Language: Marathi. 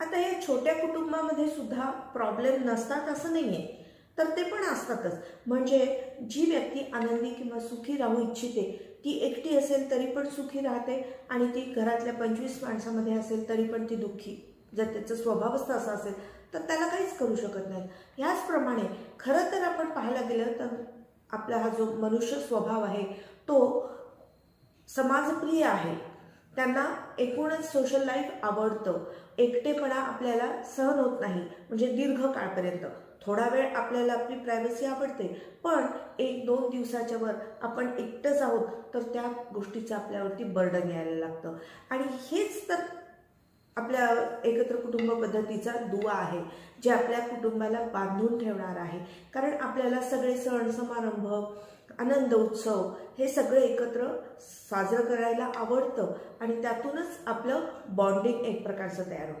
आता या छोट्या कुटुंबामध्ये सुद्धा प्रॉब्लेम नसतात असं नाही आहे तर ते पण असतातच. म्हणजे जी व्यक्ती आनंदी किंवा सुखी राहू इच्छिते ती एकटी असेल तरी पण सुखी राहते आणि ती घरातल्या पंचवीस माणसामध्ये असेल तरी पण ती दुःखी. जर त्याचा स्वभावच तसा असेल तर त्याला काहीच करू शकत नाही. ह्याचप्रमाणे खरं तर आपण पाहायला गेलं तर आपला हा जो मनुष्य स्वभाव आहे तो समाजप्रिय आहे. त्यांना एकूणच सोशल लाईफ आवडतं. एकटेपणा आपल्याला सहन होत नाही म्हणजे दीर्घ काळपर्यंत. थोडा वेळ आपल्याला आपली प्रायव्हसी आवडते पण एक दोन दिवसाच्या वर आपण एकटंच आहोत तर त्या गोष्टीचं आपल्यावरती बर्डन यायला लागतं. आणि हेच तर आपल्या एकत्र कुटुंब पद्धतीचा दुवा आहे जे आपल्या कुटुंबाला बांधून ठेवणार आहे. कारण आपल्याला सगळे सण समारंभ आनंद उत्सव हे सगळं एकत्र साजरं करायला आवडतं आणि त्यातूनच आपलं बॉन्डिंग एक प्रकारचं तयार होतं.